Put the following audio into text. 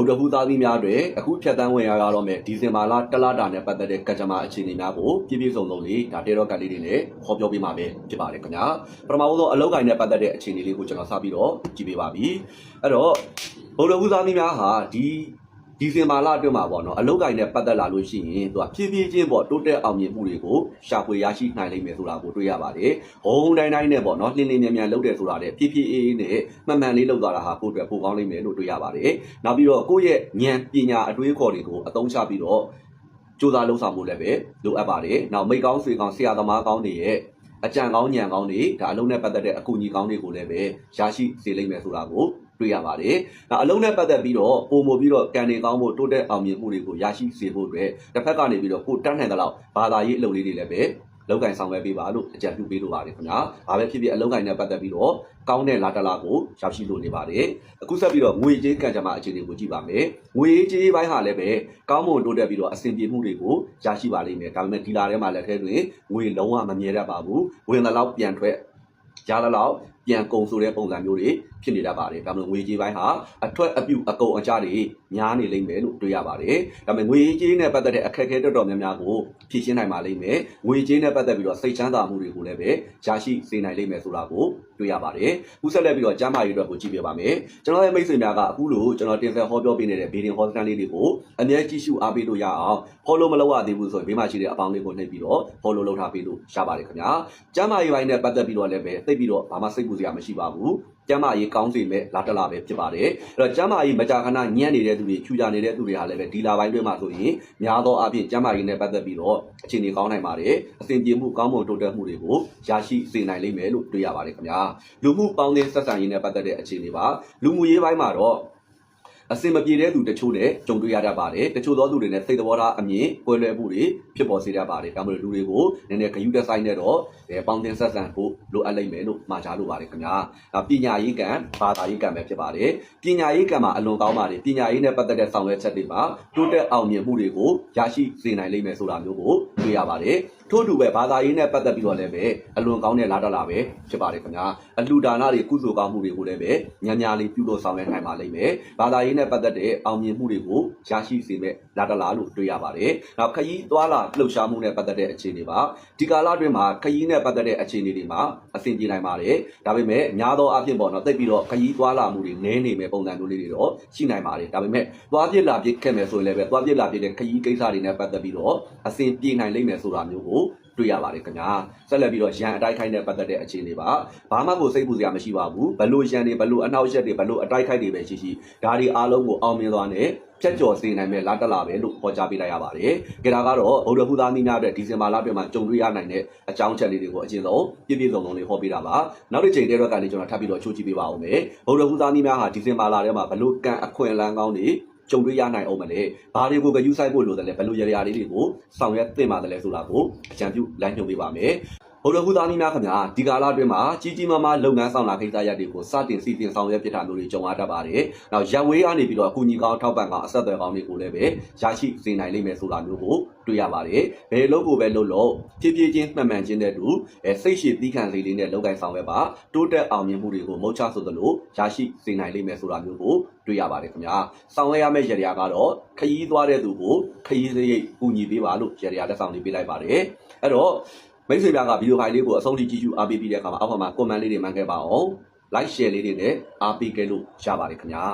ဗုဒ္ဓဟူးသားသမီးများတွေအခုဖြတ်တန်းဝင်ရတော့မယ်ဒီဇင်ဘာလတလတာနဲ့ပတ်သက်တဲ့ကကြမ္မာအခြေအနေများကိုပြည့်ပြည့်စုံစုံလေးဒါတေရောကတ်လေးတွေနဲ့ဟောပြောပေးမှာပဲဖြစ်ပါတယ်ခင်ဗျာပထမဆုံးအလောက်ကိုင်းနဲ့ပတ်သက်တဲ့အခြေအနေလေးကိုကျွန်တော်စပြီးတော့ကြည့်ပေးပါပြီအဲ့တော့ဗုဒ္ဓဟူးသားသမီးများဟာဒီ ဒီဇင်ဘာလအတွင်းမှာပေါ့နော်အလောက်ကိုင်းနဲ့ပတ်သက်လာလို့ရှိရင်သူကဖြည်းဖြည်းချင်းပေါ့တိုးတက်အောင်မြင်မှုတွေကိုရှာဖွေရရှိနိုင်လိမ့်မယ်ဆိုတာကိုတွေ့ရပါတယ်။ဟုံးတိုင်းတိုင်းနဲ့ပေါ့နော်နှင်းနှင်းမြန်မြန်လုပ်တယ်ဆိုတာတဲ့ဖြည်းဖြည်းအေးအေးနဲ့မှန်မှန်လေးလုပ်သွားတာဟာကိုယ့်အတွက်ပိုကောင်းလိမ့်မယ်လို့တွေ့ရပါတယ်။နောက်ပြီးတော့ကိုယ့်ရဲ့ဉာဏ်ပညာအတွေးအခေါ်တွေကိုအသုံးချပြီးတော့ကြိုးစားလှုပ်ဆောင်မှုလည်းပဲလိုအပ်ပါတယ်။နောက်မိတ်ကောင်းဆွေကောင်းဆရာသမားကောင်းတွေရဲ့အကြံကောင်းဉာဏ်ကောင်းတွေဒါအလုံးနဲ့ပတ်သက်တဲ့အကူအညီကောင်းတွေကိုလည်းပဲရရှိစေလိမ့်မယ်ဆိုတာကို တွေ့ရပါတယ်။နောက်အလုံးနဲ့ပတ်သက်ပြီးတော့ပုံမပြီးတော့ကံနေကောင်းဖို့တိုးတက်အောင်မြင်မှုတွေကိုရရှိစေဖို့အတွက်တစ်ဖက်ကနေပြီးတော့ကိုတန်းနိုင်တဲ့လောက်ဘာသာရေးအလုပ်လေးတွေလည်းပဲလောက်ကင်ဆောင်ရွက်ပေးပါလို့အကြံပြုပေးလိုပါတယ်ခင်ဗျာ။ဘာပဲဖြစ်ဖြစ်အလုံးကင်နဲ့ပတ်သက်ပြီးတော့ကောင်းတဲ့လာတလာကိုရောက်ရှိလို့နေပါတယ်။အခုဆက်ပြီးတော့ငွေကြေးကံကြမ္မာအခြေအနေကိုကြည့်ပါမယ်။ငွေကြေးပိုင်းဟာလည်းပဲကောင်းမွန်တိုးတက်ပြီးတော့အဆင်ပြေမှုတွေကိုရရှိပါလိမ့်မယ်။ဒါပေမဲ့ဒီလာထဲမှာလည်းထဲတွင်ငွေလုံးဝမမြဲတတ်ပါဘူး။ဝင်တဲ့လောက်ပြန်ထွက်ရတဲ့လောက်ပြန်ကုန်ဆိုတဲ့ပုံစံမျိုးတွေဖြစ်နေတတ်ပါတယ်။ဒါမှမဟုတ်ငွေကြေးပိုင်းဟာအထွက်အပြုတ်အကုန်အကျတွေများနေလိမ့်မယ်လို့တွေ့ရပါတယ်။ဒါပေမဲ့ငွေကြေးနဲ့ပတ်သက်တဲ့အခက်အခဲတော်တော်များများကိုဖြေရှင်းနိုင်ပါလိမ့်မယ်။ငွေကြေးနဲ့ပတ်သက်ပြီးတော့စိတ်ချမ်းသာမှုတွေကိုလည်းပဲရရှိစေနိုင်လိမ့်မယ်ဆိုတာကိုတွေ့ရပါတယ်။ခုဆက်လက်ပြီးတော့ကျမ်းမာရေးအတွက်ကိုကြည့်ပြပါမယ်။ကျွန်တော်ရဲ့မိတ်ဆွေများကအခုလိုကျွန်တော်တင်ဆက်ဟောပြောပေးနေတဲ့ဘေဒင်ဟောစတန်လေးတွေကိုအမြဲကြည့်ရှုအားပေးလို့ရအောင် follow မလုပ်ရသေးဘူးဆိုရင်ဘေးမှာရှိတဲ့အပေါင်းလေးကိုနှိပ်ပြီးတော့ follow လုပ်ထားပေးလို့ရပါတယ်ခင်ဗျာ။ကျမ်းမာရေးပိုင်းနဲ့ပတ်သက်ပြီးတော့လည်းပဲသိပြီးတော့ဘာမှစိတ်ပူစရာမရှိပါဘူး။ကျမ်းမာရေးကောင်းစေမဲ့လာတလာပဲဖြစ်ပါတယ်။အဲ့တော့ကျမ်းမာရေးမကြာခဏညံ့နေတဲ့သူတွေချူကြနေတဲ့သူတွေဟာလည်းပဲဒီလာပိုင်းတွင်းမှာဆိုရင်များသောအားဖြင့်ကျမ်းမာရေးနဲ့ပတ်သက်ပြီးတော့အခြေအနေကောင်းနိုင်ပါတယ်။အဆင်ပြေမှုကောင်းမွန်တိုးတက်မှုတွေကိုရရှိစေနိုင်လိမ့်မယ်လို့တွေ့ရပါတယ်ခင်ဗျာ။လူမှုပေါင်းသင်းဆက်ဆံရေးနဲ့ပတ်သက်တဲ့အခြေအနေပါ။လူမှုရေးပိုင်းမှာတော့ အစင်မပြေတဲ့သူတချို့နဲ့ကြုံတွေ့ရတတ်ပါတယ်တချို့သောသူတွေနဲ့စိတ်သဘောထားအမြင်ကွဲလွဲမှုတွေဖြစ်ပေါ်စေတတ်ပါတယ်ဒါမှမဟုတ်လူတွေကိုနည်းနည်းဂယုတက်ဆိုင်နဲ့တော့အဲပေါင်းတင်ဆက်ဆံဖို့လိုအပ်လိမ့်မယ်လို့မှာကြားလိုပါတယ်ခင်ဗျာဒါပညာရေးကံဘာသာရေးကံပဲဖြစ်ပါတယ်ပညာရေးကံမှာအလွန်ကောင်းပါတယ်ပညာရေးနဲ့ပတ်သက်တဲ့ဆောင်ရွက်ချက်တွေမှာတိုးတက်အောင်မြင်မှုတွေကိုရရှိစေနိုင်လိမ့်မယ်ဆိုတာမျိုးကိုတွေ့ရပါတယ် ထို့တူပဲဘာသာရေးနဲ့ပတ်သက်ပြီးတော့လည်းပဲအလွန်ကောင်းတဲ့လာတလာပဲဖြစ်ပါတယ်ခင်ဗျာအလှူဒါနတွေကုသိုလ်ကောင်းမှုတွေကိုလည်းပဲညံ့ညာလေးပြုလို့ဆောင်ရွက်နိုင်ပါလိမ့်မယ်ဘာသာရေးနဲ့ပတ်သက်တဲ့အောင်မြင်မှုတွေကိုရရှိစေမဲ့လာတလာလို့တွေ့ရပါတယ်နောက်ခရီးသွားလာလှုပ်ရှားမှုနဲ့ပတ်သက်တဲ့အခြေအနေပါဒီကာလအတွင်းမှာခရီးနဲ့ပတ်သက်တဲ့အခြေအနေတွေမှာအဆင်ပြေနိုင်ပါတယ်ဒါပေမဲ့များသောအားဖြင့်ပေါ့နော်တိတ်ပြီးတော့ခရီးသွားလာမှုတွေနည်းနေမဲ့ပုံစံမျိုးလေးတွေတော့ရှိနိုင်ပါတယ်ဒါပေမဲ့သွားပြစ်လာပြစ်ခဲ့မယ်ဆိုရင်လည်းပဲသွားပြစ်လာပြစ်တဲ့ခရီးကိစ္စတွေနဲ့ပတ်သက်ပြီးတော့အဆင်ပြေနိုင်လိမ့်မယ်ဆိုတာမျိုးကို တွေ့ရပါတယ်ခင်ဗျာဆက်လက်ပြီးတော့ရန်အတိုက်ခိုက်နဲ့ပတ်သက်တဲ့အခြေအနေပါဘာမှကိုစိတ်ပူစရာမရှိပါဘူးဘလို့ရန်တွေဘလို့အနောက်ရက်တွေဘလို့အတိုက်ခိုက်တွေပဲရှိရှိဒါတွေအားလုံးကိုအောင်မြင်သွားနဲ့ဖြတ်ကျော်စေနိုင်မဲ့လာတက်လာပဲလို့ဟောကြားပေးလိုက်ရပါတယ်။ကြဒါကတော့ဗုဒ္ဓဖူသားမိများအတွက်ဒီဇင်ဘာလအတွင်းမှာကြုံတွေ့ရနိုင်တဲ့အကြောင်းချက်လေးတွေကိုအကျဉ်းဆုံးပြည့်ပြည့်စုံစုံလေးဟောပေးတာပါ။နောက်တစ်ချိန်တည်းတော့ကနေကျွန်တော်ထပ်ပြီးတော့ချိုးကြည့်ပေးပါဦးမယ်။ဗုဒ္ဓဖူသားမိများဟာဒီဇင်ဘာလထဲမှာဘလို့ကံအခွင့်အလန်းကောင်းတွေ ကြုံတွေ့ရနိုင်အောင်မလဲဘာတွေကိုဂယူဆိုင်ဖို့လိုတယ်လဲဘယ်လိုရရာလေးတွေကိုဆောင်ရွက်သင့်ပါတယ်လဲဆိုတာကိုအကြံပြုလမ်းညွှန်ပေးပါမယ် ဘုရားဟုသားနည်းများခင်ဗျာဒီကာလအတွင်းမှာကြီးကြီးမားမားလုပ်ငန်းဆောင်လာကိစ္စရပ်တွေကိုစတင်စီတင်ဆောင်ရွက်ပြတာမျိုးတွေကြုံရတတ်ပါတယ်။နောက်ရပ်ဝေးကနေပြီးတော့အကူအညီကောင်းထောက်ပံ့ကောင်းအဆက်အသွယ်ကောင်းတွေကိုလည်းပဲရရှိစေနိုင်လိမ့်မယ်ဆိုတာမျိုးကိုတွေ့ရပါတယ်။ဘယ်လို့ကိုပဲလုပ်လို့ဖြည်းဖြည်းချင်းမှန်မှန်ချင်းတဲ့တူအဲစိတ်ရှိသီးခံလေးလေးနဲ့လုပ်ကိုင်ဆောင်ရွက်ပါတိုးတက်အောင်မြင်မှုတွေကိုမုတ်ချဆိုသလိုရရှိစေနိုင်လိမ့်မယ်ဆိုတာမျိုးကိုတွေ့ရပါတယ်ခင်ဗျာ။ဆောင်ရွက်ရမယ့်ရရာကတော့ခရီးသွားတဲ့သူကိုခရီးစရိတ်ကူညီပေးပါလို့ရရာလက်ဆောင်လေးပေးလိုက်ပါတယ်။အဲ့တော့ မိတ်ဆွေများကဗီဒီယိုဖိုင်လေးကိုအဆုံးထိကြည့်ရှုအားပေးပြီးတဲ့အခါမှာအောက်မှာ comment လေးတွေမှန်ခဲ့ပါအောင် like share လေးတွေနဲ့အားပေးခဲ့လို့ရပါတယ်ခင်ဗျာ